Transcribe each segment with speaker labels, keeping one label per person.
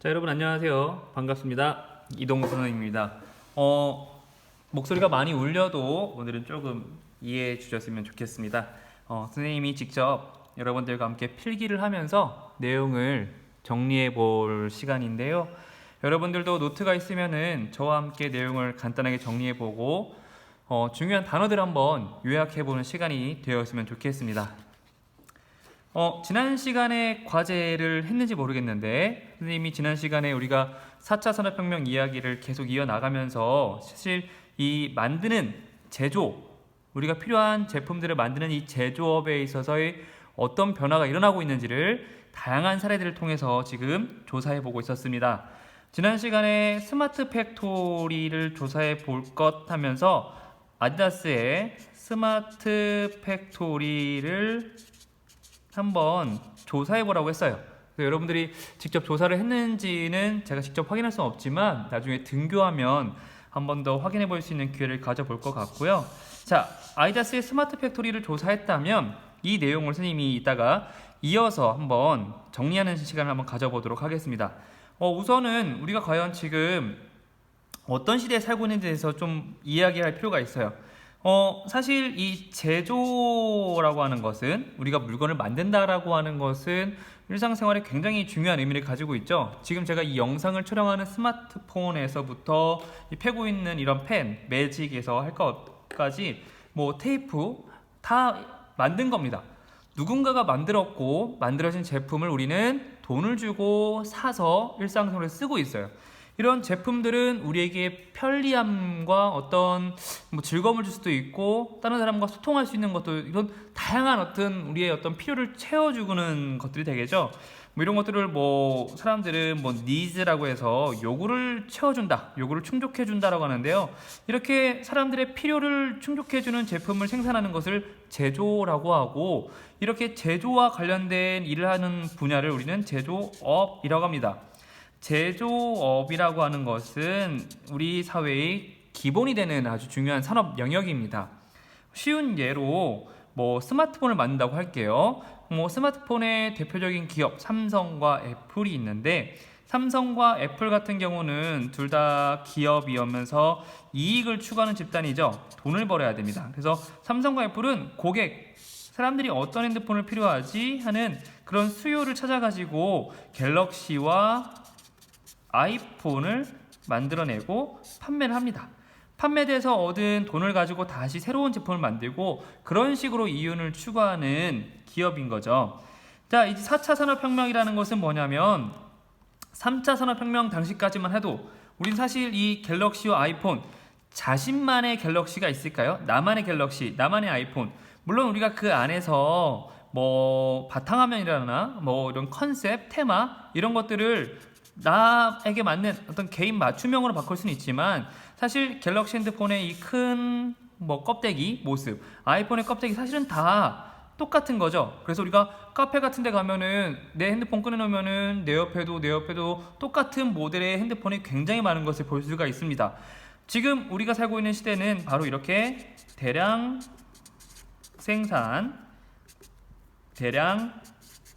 Speaker 1: 자 여러분 안녕하세요. 반갑습니다. 이동수 선생님입니다. 어, 목소리가 많이 울려도 오늘은 조금 이해해 주셨으면 좋겠습니다. 어, 선생님이 직접 여러분들과 함께 필기를 하면서 내용을 정리해 볼 시간인데요. 여러분들도 노트가 있으면은 저와 함께 내용을 간단하게 정리해 보고 어, 중요한 단어들 한번 요약해 보는 시간이 되었으면 좋겠습니다 어, 지난 시간에 과제를 했는지 모르겠는데 선생님이 지난 시간에 우리가 4차 산업혁명 이야기를 계속 이어나가면서 사실 이 만드는 제조 우리가 필요한 제품들을 만드는 이 제조업에 있어서의 어떤 변화가 일어나고 있는지를 다양한 사례들을 통해서 지금 조사해 보고 있었습니다. 지난 시간에 스마트 팩토리를 조사해 볼 것 하면서 아디다스의 스마트 팩토리를 한번 조사해 보라고 했어요. 그래서 여러분들이 직접 조사를 했는지는 제가 직접 확인할 수는 없지만 나중에 등교하면 한 번 더 확인해 볼 수 있는 기회를 가져볼 것 같고요. 자, 아이다스의 스마트 팩토리를 조사했다면 이 내용을 선생님이 이따가 이어서 한번 정리하는 시간을 한번 가져보도록 하겠습니다. 어, 우선은 우리가 과연 지금 어떤 시대에 살고 있는지에 대해서 좀 이야기할 필요가 있어요. 어, 사실 이 제조라고 하는 것은 우리가 물건을 만든다라고 하는 것은 일상생활에 굉장히 중요한 의미를 가지고 있죠. 지금 제가 이 영상을 촬영하는 스마트폰에서부터 이 펴고 있는 이런 펜, 매직에서 할 것까지 뭐 테이프 다 만든 겁니다. 누군가가 만들었고 만들어진 제품을 우리는 돈을 주고 사서 일상생활에 쓰고 있어요. 이런 제품들은 우리에게 편리함과 어떤 뭐 즐거움을 줄 수도 있고 다른 사람과 소통할 수 있는 것도 이런 다양한 어떤 우리의 어떤 필요를 채워주는 것들이 되겠죠. 뭐 이런 것들을 뭐 사람들은 뭐 니즈라고 해서 요구를 채워준다, 요구를 충족해준다라고 하는데요. 이렇게 사람들의 필요를 충족해주는 제품을 생산하는 것을 제조라고 하고 이렇게 제조와 관련된 일을 하는 분야를 우리는 제조업이라고 합니다. 제조업이라고 하는 것은 우리 사회의 기본이 되는 아주 중요한 산업 영역입니다. 쉬운 예로 뭐 스마트폰을 만든다고 할게요. 뭐 스마트폰의 대표적인 기업 삼성과 애플이 있는데 삼성과 애플 같은 경우는 둘 다 기업이면서 이익을 추구하는 집단이죠. 돈을 벌어야 됩니다. 그래서 삼성과 애플은 고객 사람들이 어떤 핸드폰을 필요하지 하는 그런 수요를 찾아가지고 갤럭시와 아이폰을 만들어내고 판매를 합니다. 판매돼서 얻은 돈을 가지고 다시 새로운 제품을 만들고 그런 식으로 이윤을 추구하는 기업인 거죠. 자, 이제 4차 산업혁명이라는 것은 뭐냐면 3차 산업혁명 당시까지만 해도 우린 사실 이 갤럭시와 아이폰 자신만의 갤럭시가 있을까요? 나만의 갤럭시, 나만의 아이폰. 물론 우리가 그 안에서 뭐 바탕화면이라나 뭐 이런 컨셉, 테마 이런 것들을 나에게 맞는 어떤 개인 맞춤형으로 바꿀 수는 있지만 사실 갤럭시 핸드폰의 이 큰 뭐 껍데기 모습, 아이폰의 껍데기 사실은 다 똑같은 거죠. 그래서 우리가 카페 같은 데 가면은 내 핸드폰 꺼내놓으면은 내 옆에도 내 옆에도 똑같은 모델의 핸드폰이 굉장히 많은 것을 볼 수가 있습니다. 지금 우리가 살고 있는 시대는 바로 이렇게 대량 생산, 대량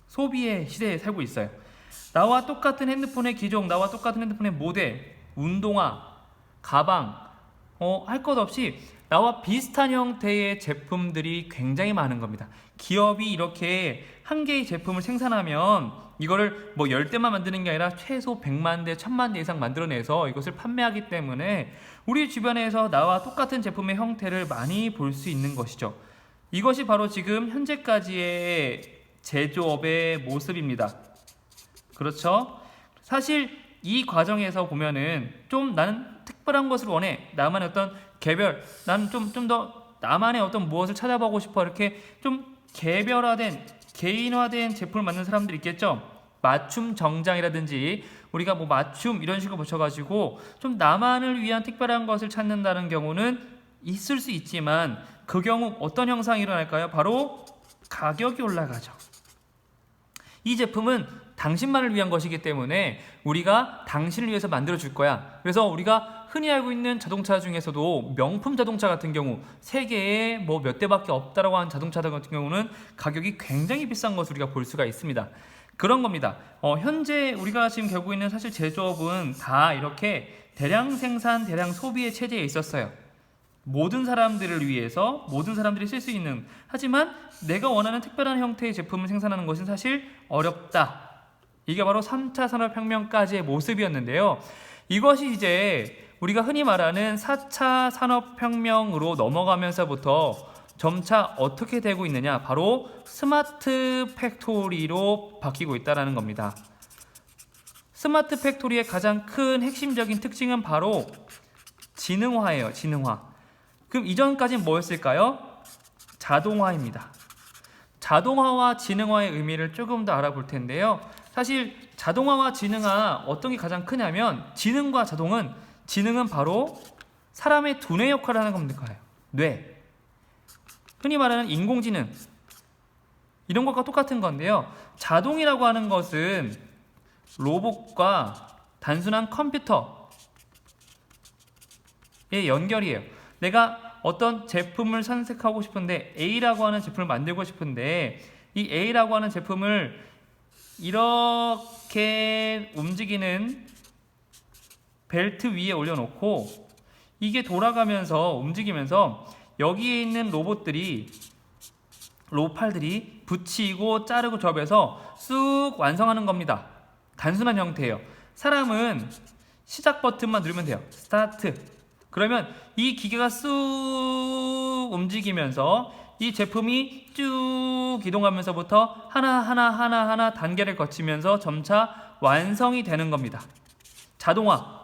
Speaker 1: 소비의 시대에 살고 있어요. 나와 똑같은 핸드폰의 기종, 나와 똑같은 핸드폰의 모델, 운동화, 가방, 어, 할 것 없이 나와 비슷한 형태의 제품들이 굉장히 많은 겁니다. 기업이 이렇게 한 개의 제품을 생산하면 이거를 뭐 10대만 만드는 게 아니라 최소 100만 대, 1000만 대 이상 만들어내서 이것을 판매하기 때문에 우리 주변에서 나와 똑같은 제품의 형태를 많이 볼 수 있는 것이죠. 이것이 바로 지금 현재까지의 제조업의 모습입니다. 그렇죠? 사실 이 과정에서 보면은 좀 나는 특별한 것을 원해. 나만의 어떤 개별, 나는 좀 좀 더 나만의 어떤 무엇을 찾아보고 싶어. 이렇게 좀 개별화된, 개인화된 제품을 만드는 사람들 있겠죠? 맞춤 정장이라든지 우리가 뭐 맞춤 이런 식으로 붙여가지고 좀 나만을 위한 특별한 것을 찾는다는 경우는 있을 수 있지만 그 경우 어떤 현상이 일어날까요? 바로 가격이 올라가죠. 이 제품은 당신만을 위한 것이기 때문에 우리가 당신을 위해서 만들어 줄 거야. 그래서 우리가 흔히 알고 있는 자동차 중에서도 명품 자동차 같은 경우 세계에 뭐 몇 대밖에 없다라고 하는 자동차 같은 경우는 가격이 굉장히 비싼 것을 우리가 볼 수가 있습니다. 그런 겁니다. 어, 현재 우리가 지금 겪고 있는 사실 제조업은 다 이렇게 대량 생산, 대량 소비의 체제에 있었어요. 모든 사람들을 위해서 모든 사람들이 쓸 수 있는 하지만 내가 원하는 특별한 형태의 제품을 생산하는 것은 사실 어렵다. 이게 바로 3차 산업혁명까지의 모습이었는데요. 이것이 이제 우리가 흔히 말하는 4차 산업혁명으로 넘어가면서부터 점차 어떻게 되고 있느냐? 바로 스마트 팩토리로 바뀌고 있다는 겁니다. 스마트 팩토리의 가장 큰 핵심적인 특징은 바로 지능화예요. 지능화. 그럼 이전까지는 뭐였을까요? 자동화입니다. 자동화와 지능화의 의미를 조금 더 알아볼 텐데요. 사실 자동화와 지능화 어떤 게 가장 크냐면 지능과 자동은 지능은 바로 사람의 두뇌 역할을 하는 겁니다. 뇌. 흔히 말하는 인공지능 이런 것과 똑같은 건데요. 자동이라고 하는 것은 로봇과 단순한 컴퓨터의 연결이에요. 내가 어떤 제품을 선택하고 싶은데 A라고 하는 제품을 만들고 싶은데 이 A라고 하는 제품을 이렇게 움직이는 벨트 위에 올려놓고 이게 돌아가면서 움직이면서 여기에 있는 로봇들이 로팔들이 붙이고 자르고 접해서 쑥 완성하는 겁니다. 단순한 형태예요. 사람은 시작 버튼만 누르면 돼요. 스타트. 그러면 이 기계가 쑥 움직이면서 이 제품이 쭉 이동하면서부터 하나 하나 하나 하나 단계를 거치면서 점차 완성이 되는 겁니다. 자동화.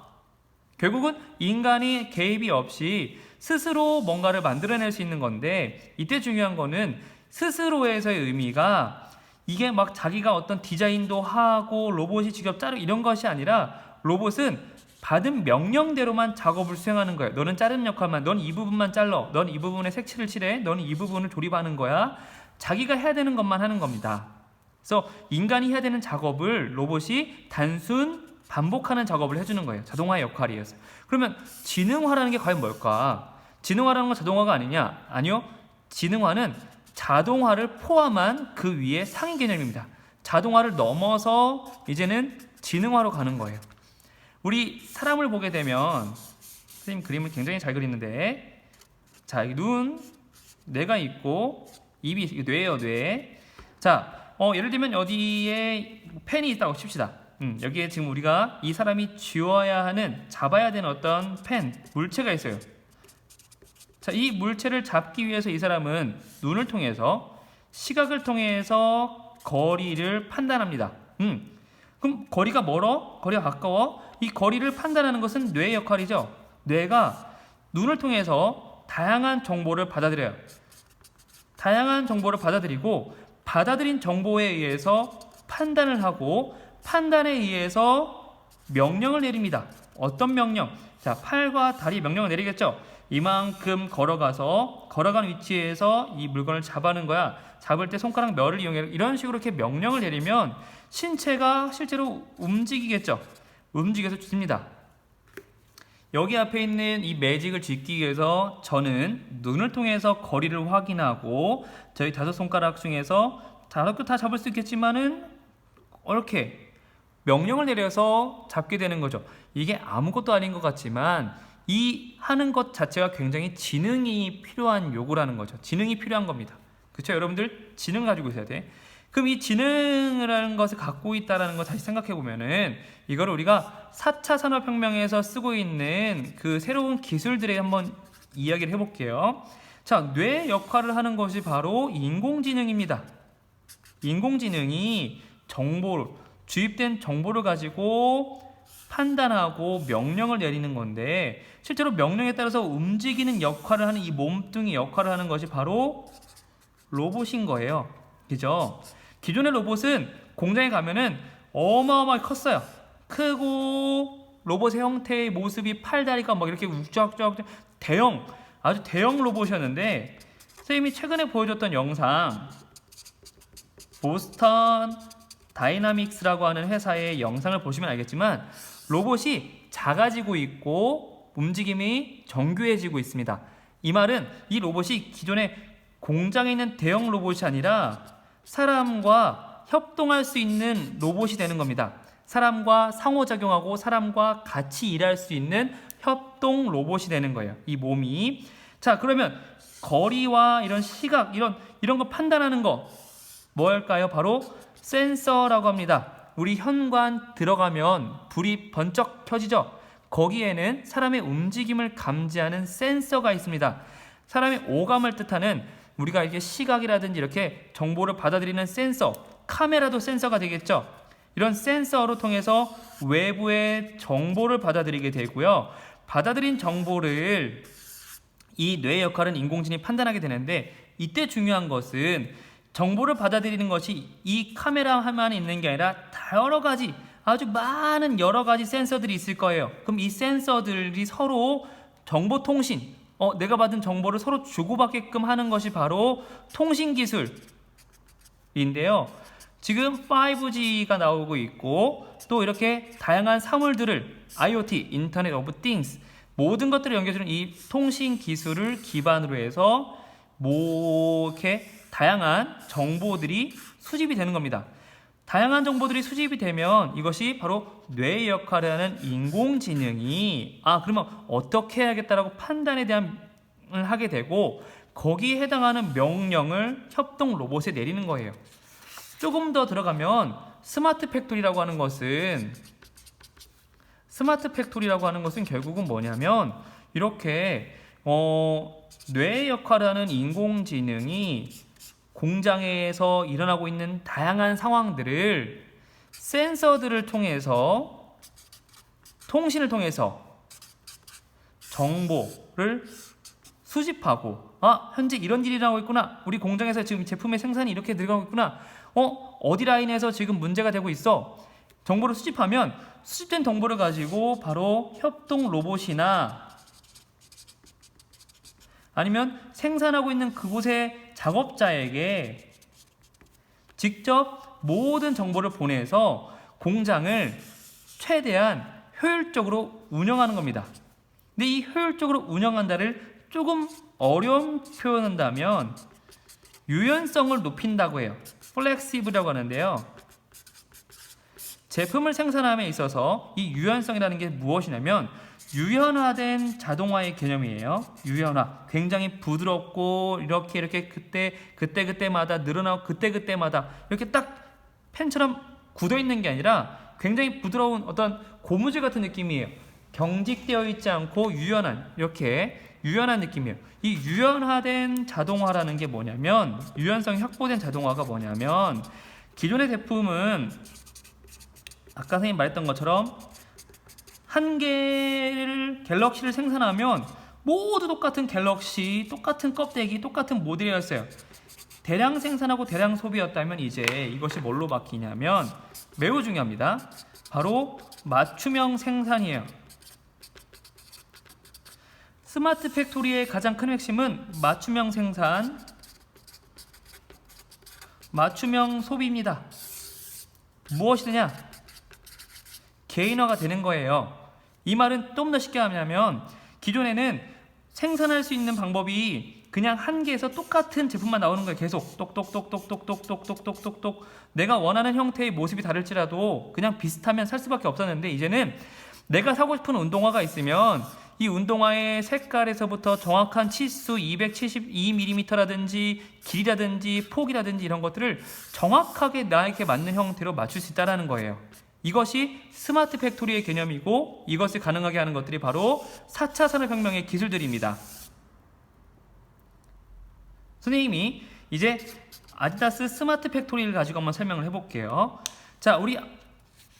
Speaker 1: 결국은 인간이 개입이 없이 스스로 뭔가를 만들어낼 수 있는 건데 이때 중요한 거는 스스로에서의 의미가 이게 막 자기가 어떤 디자인도 하고 로봇이 직접 자르 이런 것이 아니라 로봇은 받은 명령대로만 작업을 수행하는 거예요. 너는 자르는 역할만, 넌 이 부분만 잘라, 넌이 부분에 색칠을 칠해, 너는 이 부분을 조립하는 거야. 자기가 해야 되는 것만 하는 겁니다. 그래서 인간이 해야 되는 작업을 로봇이 단순 반복하는 작업을 해주는 거예요. 자동화의 역할이었어요. 그러면 지능화라는 게 과연 뭘까? 지능화라는 건 자동화가 아니냐? 아니요. 지능화는 자동화를 포함한 그 위에 상위 개념입니다. 자동화를 넘어서 이제는 지능화로 가는 거예요. 우리 사람을 보게 되면 선생님 그림을 굉장히 잘 그리는데 자, 이 눈, 뇌가 있고 입이 뇌예요, 뇌. 자, 어, 예를 들면 어디에 펜이 있다고 칩시다. 음, 여기에 지금 우리가 이 사람이 쥐어야 하는 잡아야 되는 어떤 펜 물체가 있어요. 자, 이 물체를 잡기 위해서 이 사람은 눈을 통해서 시각을 통해서 거리를 판단합니다. 음, 그럼 거리가 멀어? 거리가 가까워? 이 거리를 판단하는 것은 뇌의 역할이죠. 뇌가 눈을 통해서 다양한 정보를 받아들여요. 다양한 정보를 받아들이고 받아들인 정보에 의해서 판단을 하고 판단에 의해서 명령을 내립니다. 어떤 명령? 자, 팔과 다리 명령을 내리겠죠. 이만큼 걸어가서 걸어간 위치에서 이 물건을 잡아는 거야. 잡을 때 손가락 멸을 이용해 이런 식으로 이렇게 명령을 내리면 신체가 실제로 움직이겠죠. 움직여서 줍니다. 여기 앞에 있는 이 매직을 짓기 위해서 저는 눈을 통해서 거리를 확인하고 저희 다섯 손가락 중에서 다섯 개 다 잡을 수 있겠지만은 이렇게 명령을 내려서 잡게 되는 거죠. 이게 아무것도 아닌 것 같지만 이 하는 것 자체가 굉장히 지능이 필요한 요구라는 거죠. 지능이 필요한 겁니다. 그렇죠? 여러분들 지능 가지고 있어야 돼. 그럼 이 지능이라는 것을 갖고 있다라는 거 다시 생각해 보면은 이걸 우리가 4차 산업혁명에서 쓰고 있는 그 새로운 기술들에 한번 이야기를 해볼게요. 자, 뇌 역할을 하는 것이 바로 인공지능입니다. 인공지능이 정보를 주입된 정보를 가지고 판단하고 명령을 내리는 건데 실제로 명령에 따라서 움직이는 역할을 하는 이 몸뚱이 역할을 하는 것이 바로 로봇인 거예요. 그죠? 기존의 로봇은 공장에 가면은 어마어마하게 컸어요. 크고 로봇의 형태의 모습이 팔다리가 막 이렇게 우쫙쫙 대형 아주 대형 로봇이었는데 선생님이 최근에 보여줬던 영상 보스턴 다이나믹스라고 하는 회사의 영상을 보시면 알겠지만 로봇이 작아지고 있고 움직임이 정교해지고 있습니다. 이 말은 이 로봇이 기존의 공장에 있는 대형 로봇이 아니라 사람과 협동할 수 있는 로봇이 되는 겁니다. 사람과 상호작용하고 사람과 같이 일할 수 있는 협동 로봇이 되는 거예요. 이 몸이. 자, 그러면 거리와 이런 시각, 이런, 이런 거 판단하는 거 뭘까요? 바로 센서라고 합니다. 우리 현관 들어가면 불이 번쩍 켜지죠? 거기에는 사람의 움직임을 감지하는 센서가 있습니다. 사람의 오감을 뜻하는 우리가 이게 시각이라든지 이렇게 정보를 받아들이는 센서, 카메라도 센서가 되겠죠. 이런 센서로 통해서 외부의 정보를 받아들이게 되고요. 받아들인 정보를 이 뇌의 역할은 인공지능이 판단하게 되는데 이때 중요한 것은 정보를 받아들이는 것이 이 카메라만 있는 게 아니라 다 여러 가지 아주 많은 여러 가지 센서들이 있을 거예요. 그럼 이 센서들이 서로 정보 통신, 어, 내가 받은 정보를 서로 주고받게끔 하는 것이 바로 통신 기술인데요. 지금 5G가 나오고 있고 또 이렇게 다양한 사물들을 IoT, 인터넷 오브 띵스 모든 것들을 연결해주는 이 통신 기술을 기반으로 해서 뭐 이렇게 다양한 정보들이 수집이 되는 겁니다. 다양한 정보들이 수집이 되면 이것이 바로 뇌의 역할을 하는 인공지능이 아 그러면 어떻게 해야겠다라고 판단에 대한 을 하게 되고 거기에 해당하는 명령을 협동 로봇에 내리는 거예요. 조금 더 들어가면 스마트 팩토리라고 하는 것은 스마트 팩토리라고 하는 것은 결국은 뭐냐면 이렇게 어, 뇌의 역할을 하는 인공지능이 공장에서 일어나고 있는 다양한 상황들을 센서들을 통해서 통신을 통해서 정보를 수집하고 아 현재 이런 일이 나고 있구나. 우리 공장에서 지금 제품의 생산이 이렇게 늘어가고 있구나. 어 어디 라인에서 지금 문제가 되고 있어? 정보를 수집하면 수집된 정보를 가지고 바로 협동 로봇이나 아니면 생산하고 있는 그곳의 작업자에게 직접 모든 정보를 보내서 공장을 최대한 효율적으로 운영하는 겁니다. 근데 이 효율적으로 운영한다를 조금 어려운 표현한다면 유연성을 높인다고 해요. 플렉시브라고 하는데요. 제품을 생산함에 있어서 이 유연성이라는 게 무엇이냐면 유연화된 자동화의 개념이에요. 유연화. 굉장히 부드럽고 이렇게 이렇게 그때 그때 그때마다 늘어나고 그때 그때마다 이렇게 딱 펜처럼 굳어 있는 게 아니라 굉장히 부드러운 어떤 고무줄 같은 느낌이에요. 경직되어 있지 않고 유연한 이렇게 유연한 느낌이에요. 이 유연화된 자동화라는 게 뭐냐면 유연성이 확보된 자동화가 뭐냐면 기존의 제품은 아까 선생님 말했던 것처럼 한 개를 갤럭시를 생산하면 모두 똑같은 갤럭시, 똑같은 껍데기, 똑같은 모델이었어요. 대량 생산하고 대량 소비였다면 이제 이것이 뭘로 바뀌냐면 매우 중요합니다. 바로 맞춤형 생산이에요. 스마트 팩토리의 가장 큰 핵심은 맞춤형 생산, 맞춤형 소비입니다. 무엇이냐? 개인화가 되는 거예요. 이 말은 좀 더 쉽게 하면 기존에는 생산할 수 있는 방법이 그냥 한 개에서 똑같은 제품만 나오는 거예요. 계속 똑똑똑똑똑똑똑똑똑똑똑 내가 원하는 형태의 모습이 다를지라도 그냥 비슷하면 살 수밖에 없었는데 이제는 내가 사고 싶은 운동화가 있으면 이 운동화의 색깔에서부터 정확한 치수 272mm라든지 길이라든지 폭이라든지 이런 것들을 정확하게 나에게 맞는 형태로 맞출 수 있다는 거예요. 이것이 스마트 팩토리의 개념이고 이것을 가능하게 하는 것들이 바로 4차 산업혁명의 기술들입니다. 선생님이 이제 아디다스 스마트 팩토리를 가지고 한번 설명을 해볼게요. 자, 우리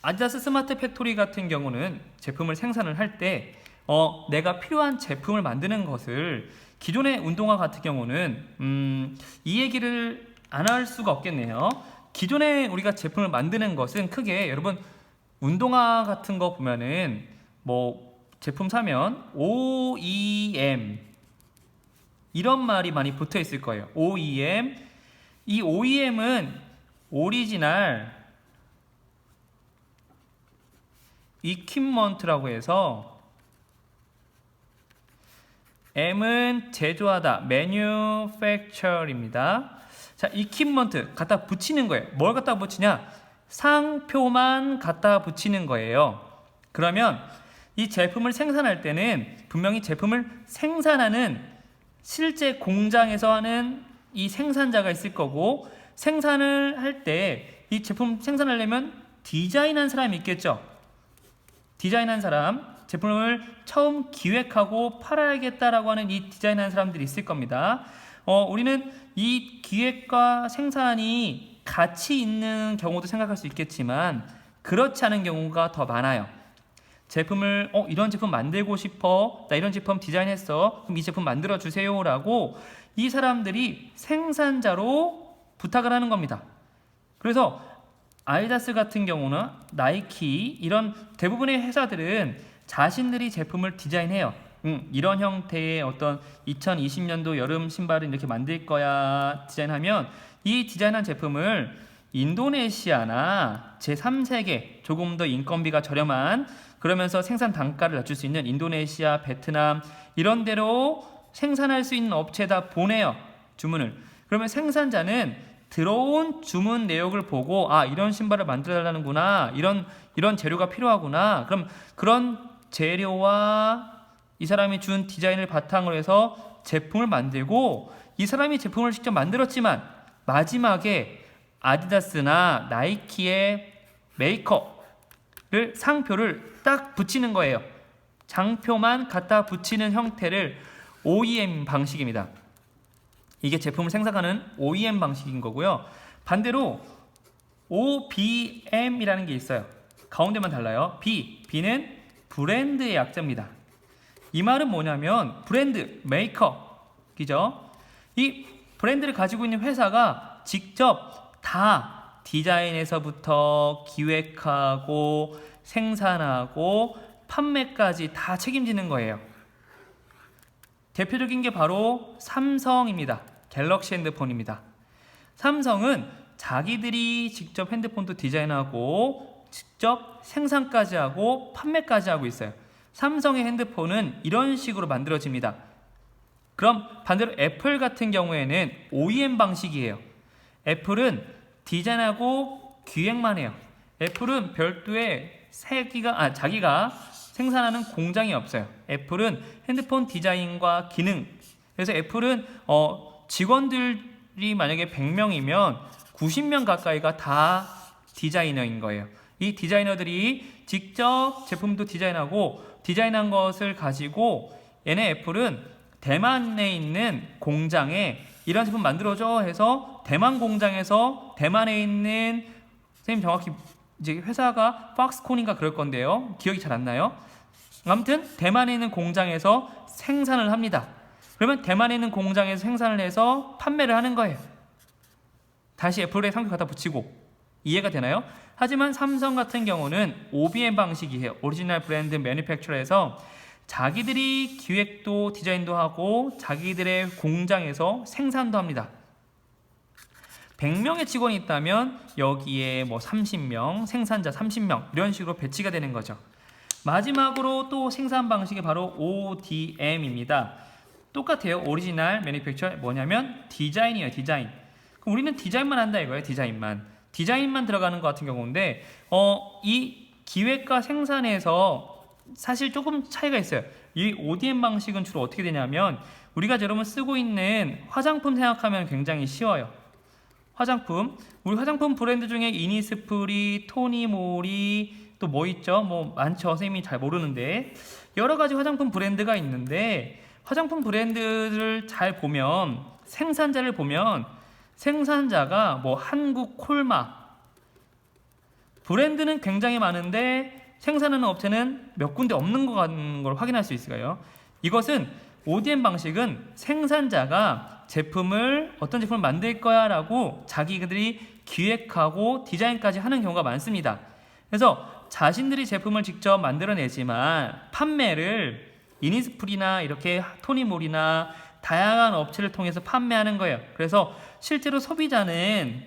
Speaker 1: 아디다스 스마트 팩토리 같은 경우는 제품을 생산을 할 때 어, 내가 필요한 제품을 만드는 것을 기존의 운동화 같은 경우는 음, 이 얘기를 안 할 수가 없겠네요. 기존에 우리가 제품을 만드는 것은 크게 여러분 운동화 같은 거 보면은 뭐 제품 사면 OEM 이런 말이 많이 붙어 있을 거예요. OEM 이 OEM은 오리지널 이퀴먼트라고 해서 M은 제조하다, manufacture입니다. 자, equipment 갖다 붙이는 거예요. 뭘 갖다 붙이냐? 상표만 갖다 붙이는 거예요. 그러면 이 제품을 생산할 때는 분명히 제품을 생산하는 실제 공장에서 하는 이 생산자가 있을 거고 생산을 할 때 이 제품 생산하려면 디자인한 사람이 있겠죠. 디자인한 사람, 제품을 처음 기획하고 팔아야겠다라고 하는 이 디자인한 사람들이 있을 겁니다. 어, 우리는 이 기획과 생산이 같이 있는 경우도 생각할 수 있겠지만 그렇지 않은 경우가 더 많아요. 제품을 어 이런 제품 만들고 싶어 나 이런 제품 디자인했어 그럼 이 제품 만들어 주세요라고 이 사람들이 생산자로 부탁을 하는 겁니다. 그래서 아이다스 같은 경우는 나이키 이런 대부분의 회사들은 자신들이 제품을 디자인해요. 음, 이런 형태의 어떤 2020년도 여름 신발을 이렇게 만들 거야 디자인하면 이 디자인한 제품을 인도네시아나 제3세계 조금 더 인건비가 저렴한 그러면서 생산 단가를 낮출 수 있는 인도네시아, 베트남 이런 데로 생산할 수 있는 업체에다 보내요. 주문을. 그러면 생산자는 들어온 주문 내역을 보고 아 이런 신발을 만들어 달라는구나 이런 이런 재료가 필요하구나 그럼 그런 재료와 이 사람이 준 디자인을 바탕으로 해서 제품을 만들고 이 사람이 제품을 직접 만들었지만 마지막에 아디다스나 나이키의 메이커를 상표를 딱 붙이는 거예요. 장표만 갖다 붙이는 형태를 OEM 방식입니다. 이게 제품을 생산하는 OEM 방식인 거고요. 반대로 OBM이라는 게 있어요. 가운데만 달라요. B, B는 브랜드의 약자입니다. 이 말은 뭐냐면 브랜드, 메이커, 그죠? 이 브랜드를 가지고 있는 회사가 직접 다 디자인에서부터 기획하고 생산하고 판매까지 다 책임지는 거예요. 대표적인 게 바로 삼성입니다. 갤럭시 핸드폰입니다. 삼성은 자기들이 직접 핸드폰도 디자인하고 직접 생산까지 하고 판매까지 하고 있어요. 삼성의 핸드폰은 이런 식으로 만들어집니다. 그럼 반대로 애플 같은 경우에는 OEM 방식이에요. 애플은 디자인하고 기획만 해요. 애플은 별도의 세기가 아 자기가 생산하는 공장이 없어요. 애플은 핸드폰 디자인과 기능. 그래서 애플은 어, 직원들이 만약에 100명이면 90명 가까이가 다 디자이너인 거예요. 이 디자이너들이 직접 제품도 디자인하고 디자인한 것을 가지고 얘네 애플은 대만에 있는 공장에 이런 제품 만들어줘 해서 대만 공장에서 대만에 있는 선생님 정확히 이제 회사가 박스콘인가 그럴 건데요. 기억이 잘 안 나요. 아무튼 대만에 있는 공장에서 생산을 합니다. 그러면 대만에 있는 공장에서 생산을 해서 판매를 하는 거예요. 다시 애플에 상표 갖다 붙이고 이해가 되나요? 하지만 삼성 같은 경우는 OBM 방식이에요. 오리지널 브랜드 매니팩처에서 자기들이 기획도 디자인도 하고 자기들의 공장에서 생산도 합니다. 100명의 직원이 있다면 여기에 뭐 30명, 생산자 30명 이런 식으로 배치가 되는 거죠. 마지막으로 또 생산 방식이 바로 ODM입니다. 똑같아요. 오리지널 매니팩처 뭐냐면 디자인이에요. 디자인. 그럼 우리는 디자인만 한다 이거예요. 디자인만. 디자인만 들어가는 것 같은 경우인데 어, 이 기획과 생산에서 사실 조금 차이가 있어요. 이 ODM 방식은 주로 어떻게 되냐면 우리가 여러분 쓰고 있는 화장품 생각하면 굉장히 쉬워요. 화장품 우리 화장품 브랜드 중에 이니스프리, 토니모리 또 뭐 있죠? 뭐 많죠. 선생님이 잘 모르는데 여러 가지 화장품 브랜드가 있는데 화장품 브랜드를 잘 보면 생산자를 보면 생산자가 뭐 한국 콜마 브랜드는 굉장히 많은데 생산하는 업체는 몇 군데 없는 것 같은 걸 확인할 수 있어요. 이것은 ODM 방식은 생산자가 제품을 어떤 제품을 만들 거야라고 자기들이 기획하고 디자인까지 하는 경우가 많습니다. 그래서 자신들이 제품을 직접 만들어내지만 판매를 이니스프리나 이렇게 토니몰이나 다양한 업체를 통해서 판매하는 거예요. 그래서 실제로 소비자는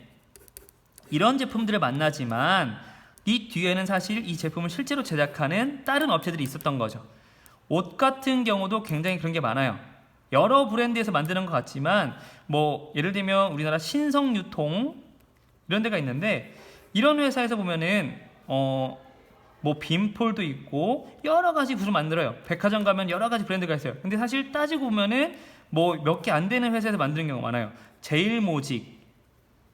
Speaker 1: 이런 제품들을 만나지만 이 뒤에는 사실 이 제품을 실제로 제작하는 다른 업체들이 있었던 거죠. 옷 같은 경우도 굉장히 그런 게 많아요. 여러 브랜드에서 만드는 것 같지만 뭐 예를 들면 우리나라 신성유통 이런 데가 있는데 이런 회사에서 보면은 어 뭐 빔폴도 있고 여러 가지 구슬 만들어요. 백화점 가면 여러 가지 브랜드가 있어요. 근데 사실 따지고 보면은 뭐 몇 개 안 되는 회사에서 만드는 경우가 많아요. 제일 모직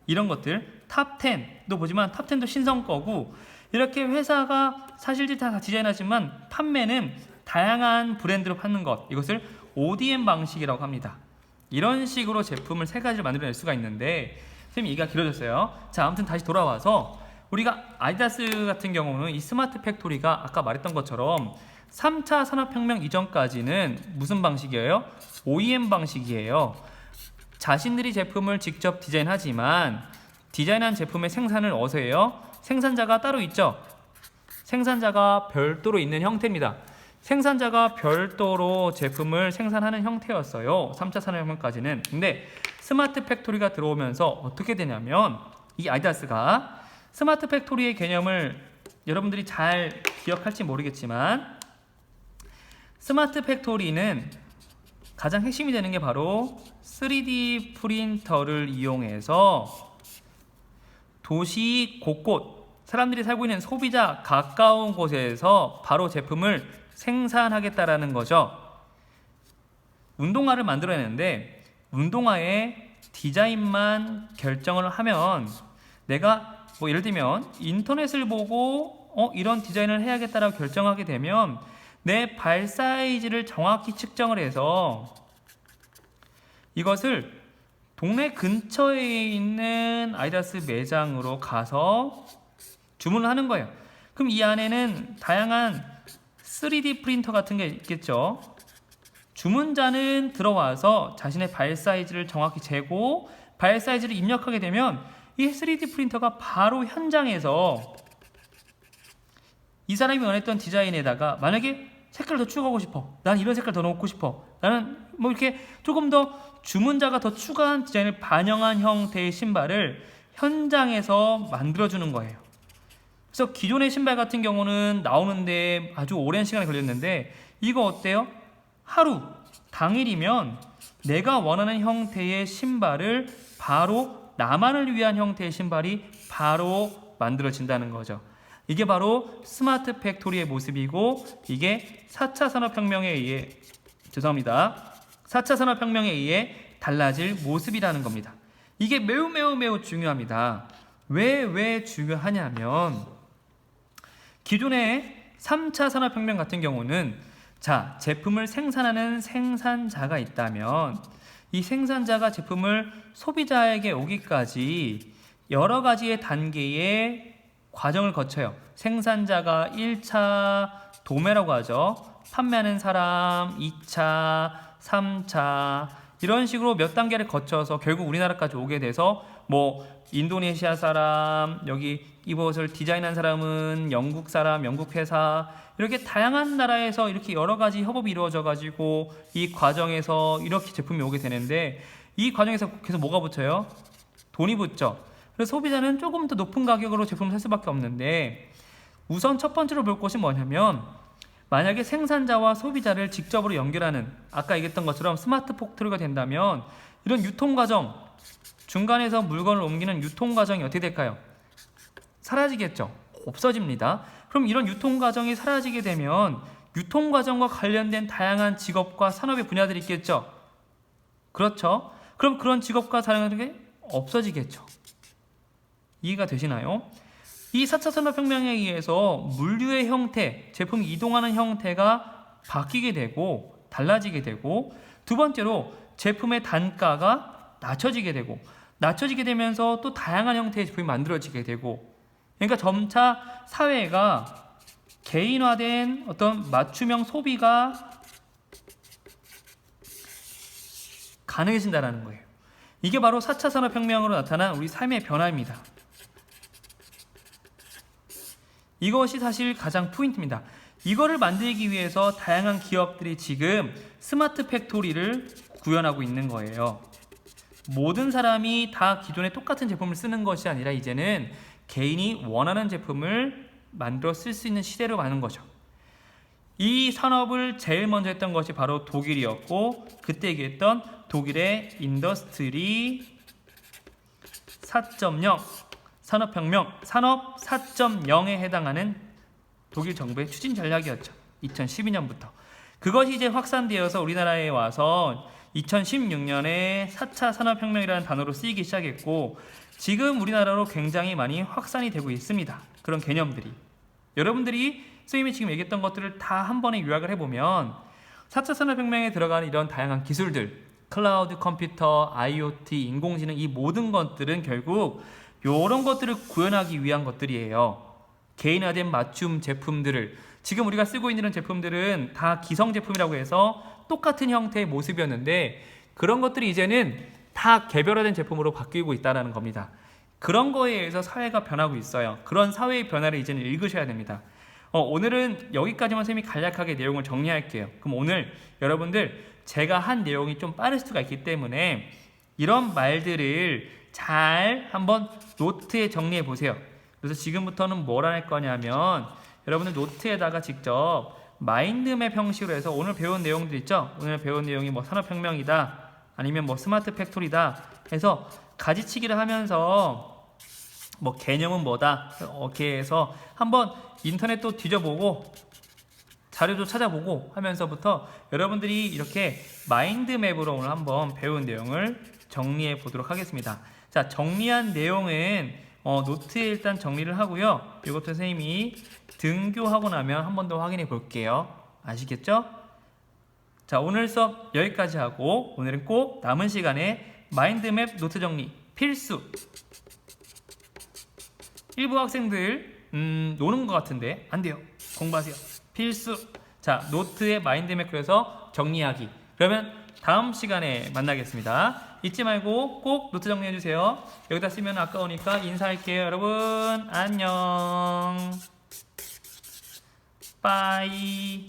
Speaker 1: 이런 것들 탑10도 보지만 탑10도 신성 거고 이렇게 회사가 사실 다 디자인하지만 판매는 다양한 브랜드로 파는 것 이것을 ODM 방식이라고 합니다. 이런 식으로 제품을 세 가지를 만들어낼 수가 있는데 선생님 얘기가 길어졌어요. 자 아무튼 다시 돌아와서 우리가 아디다스 같은 경우는 이 스마트 팩토리가 아까 말했던 것처럼 3차 산업혁명 이전까지는 무슨 방식이에요? OEM 방식이에요. 자신들이 제품을 직접 디자인하지만 디자인한 제품의 생산을 어디서 해요? 생산자가 따로 있죠. 생산자가 별도로 있는 형태입니다. 생산자가 별도로 제품을 생산하는 형태였어요. 3차 산업혁명까지는. 근데 스마트 팩토리가 들어오면서 어떻게 되냐면 이 아디다스가 스마트 팩토리의 개념을 여러분들이 잘 기억할지 모르겠지만 스마트 팩토리는 가장 핵심이 되는 게 바로 3D 프린터를 이용해서 도시 곳곳 사람들이 살고 있는 소비자 가까운 곳에서 바로 제품을 생산하겠다라는 거죠. 운동화를 만들어내는데 운동화의 디자인만 결정을 하면 내가 뭐 예를 들면 인터넷을 보고 어 이런 디자인을 해야겠다라고 결정하게 되면 내 발 사이즈를 정확히 측정을 해서 이것을 동네 근처에 있는 아이다스 매장으로 가서 주문을 하는 거예요. 그럼 이 안에는 다양한 3D 프린터 같은 게 있겠죠. 주문자는 들어와서 자신의 발 사이즈를 정확히 재고 발 사이즈를 입력하게 되면 이 3D 프린터가 바로 현장에서 이 사람이 원했던 디자인에다가 만약에 색깔 더 추가하고 싶어. 난 이런 색깔 더 넣고 싶어. 나는 뭐 이렇게 조금 더 주문자가 더 추가한 디자인을 반영한 형태의 신발을 현장에서 만들어주는 거예요. 그래서 기존의 신발 같은 경우는 나오는데 아주 오랜 시간이 걸렸는데 이거 어때요? 하루, 당일이면 내가 원하는 형태의 신발을 바로 나만을 위한 형태의 신발이 바로 만들어진다는 거죠. 이게 바로 스마트 팩토리의 모습이고 이게 4차 산업혁명에 의해 죄송합니다. 4차 산업혁명에 의해 달라질 모습이라는 겁니다. 이게 매우 매우 매우 중요합니다. 왜 왜 중요하냐면 기존의 3차 산업혁명 같은 경우는 자, 제품을 생산하는 생산자가 있다면 이 생산자가 제품을 소비자에게 오기까지 여러 가지의 단계의 과정을 거쳐요. 생산자가 1차 도매라고 하죠. 판매하는 사람 2차, 3차 이런 식으로 몇 단계를 거쳐서 결국 우리나라까지 오게 돼서 뭐 인도네시아 사람, 여기 이것을 디자인한 사람은 영국 사람, 영국 회사 이렇게 다양한 나라에서 이렇게 여러 가지 협업이 이루어져 가지고 이 과정에서 이렇게 제품이 오게 되는데 이 과정에서 계속 뭐가 붙어요? 돈이 붙죠. 그래서 소비자는 조금 더 높은 가격으로 제품을 살 수밖에 없는데 우선 첫 번째로 볼 것이 뭐냐면 만약에 생산자와 소비자를 직접으로 연결하는 아까 얘기했던 것처럼 스마트 팩토리가 된다면 이런 유통 과정 중간에서 물건을 옮기는 유통 과정이 어떻게 될까요? 사라지겠죠. 없어집니다. 그럼 이런 유통 과정이 사라지게 되면 유통 과정과 관련된 다양한 직업과 산업의 분야들이 있겠죠. 그렇죠. 그럼 그런 직업과 산업이 없어지겠죠. 이해가 되시나요? 이 4차 산업혁명에 의해서 물류의 형태, 제품이 이동하는 형태가 바뀌게 되고 달라지게 되고 두 번째로 제품의 단가가 낮춰지게 되고 낮춰지게 되면서 또 다양한 형태의 제품이 만들어지게 되고 그러니까 점차 사회가 개인화된 어떤 맞춤형 소비가 가능해진다는 거예요. 이게 바로 4차 산업혁명으로 나타난 우리 삶의 변화입니다. 이것이 사실 가장 포인트입니다. 이거를 만들기 위해서 다양한 기업들이 지금 스마트 팩토리를 구현하고 있는 거예요. 모든 사람이 다 기존에 똑같은 제품을 쓰는 것이 아니라 이제는 개인이 원하는 제품을 만들어 쓸 수 있는 시대로 가는 거죠. 이 산업을 제일 먼저 했던 것이 바로 독일이었고 그때 얘기했던 독일의 인더스트리 4.0 산업혁명 산업 4.0에 해당하는 독일 정부의 추진 전략이었죠. 2012년부터. 그것이 이제 확산되어서 우리나라에 와서 2016년에 4차 산업혁명이라는 단어로 쓰이기 시작했고 지금 우리나라로 굉장히 많이 확산이 되고 있습니다. 그런 개념들이. 여러분들이 선생님이 지금 얘기했던 것들을 다 한 번에 요약을 해보면 4차 산업혁명에 들어가는 이런 다양한 기술들, 클라우드 컴퓨터, IoT, 인공지능 이 모든 것들은 결국 이런 것들을 구현하기 위한 것들이에요. 개인화된 맞춤 제품들을 지금 우리가 쓰고 있는 제품들은 다 기성 제품이라고 해서 똑같은 형태의 모습이었는데 그런 것들이 이제는 다 개별화된 제품으로 바뀌고 있다는 겁니다. 그런 거에 의해서 사회가 변하고 있어요. 그런 사회의 변화를 이제는 읽으셔야 됩니다. 어, 오늘은 여기까지만 쌤이 간략하게 내용을 정리할게요. 그럼 오늘 여러분들 제가 한 내용이 좀 빠를 수가 있기 때문에 이런 말들을 잘 한번 노트에 정리해 보세요. 그래서 지금부터는 뭘 할 거냐면 여러분들 노트에다가 직접 마인드맵 형식으로 해서 오늘 배운 내용들 있죠? 오늘 배운 내용이 뭐 산업혁명이다 아니면 뭐 스마트 팩토리다 해서 가지치기를 하면서 뭐 개념은 뭐다 이렇게 해서 한번 인터넷도 뒤져보고 자료도 찾아보고 하면서부터 여러분들이 이렇게 마인드맵으로 오늘 한번 배운 내용을 정리해 보도록 하겠습니다. 자 정리한 내용은 어, 노트에 일단 정리를 하고요. 이것도 선생님이 등교하고 나면 한 번 더 확인해 볼게요. 아시겠죠? 자 오늘 수업 여기까지 하고 오늘은 꼭 남은 시간에 마인드맵 노트 정리 필수 일부 학생들 음, 노는 것 같은데 안 돼요 공부하세요 필수 자 노트에 마인드맵 그래서 정리하기 그러면 다음 시간에 만나겠습니다 잊지 말고 꼭 노트 정리해 주세요. 여기다 쓰면 아까우니까 인사할게요 여러분. 안녕. 빠이